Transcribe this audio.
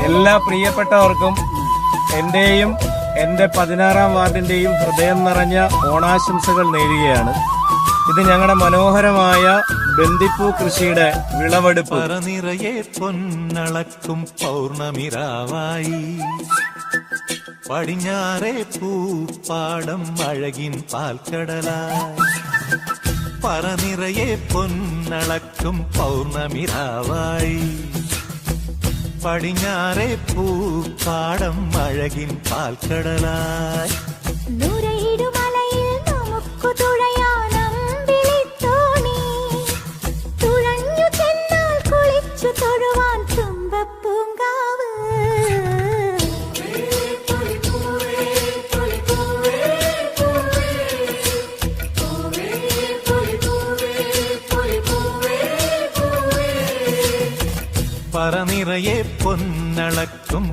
എല്ലാ പ്രിയപ്പെട്ടവർക്കും എന്റെയും എന്റെ പതിനാറാം വാർഡിന്റെയും ഹൃദയം നിറഞ്ഞ ഓണാശംസകൾ നേരുകയാണ്. ഇത് ഞങ്ങളുടെ മനോഹരമായ ബന്ദിപ്പൂ കൃഷിയുടെ വിളവെടുപ്പ്. പറനിറയെ പൊന്നളക്കും പൗർണമിരാവായി. പടിഞ്ഞാറേ പൂപ്പാടം അഴകിൻ പാൽക്കടലായി. പറനിറയെ പൊന്നളക്കും പൗർണമിരാവായി. പടിഞ്ഞാറേ പൂപ്പാടം അഴകിൻ പാൽക്കടലായി. പറനിറയെ പൊന്നളക്കും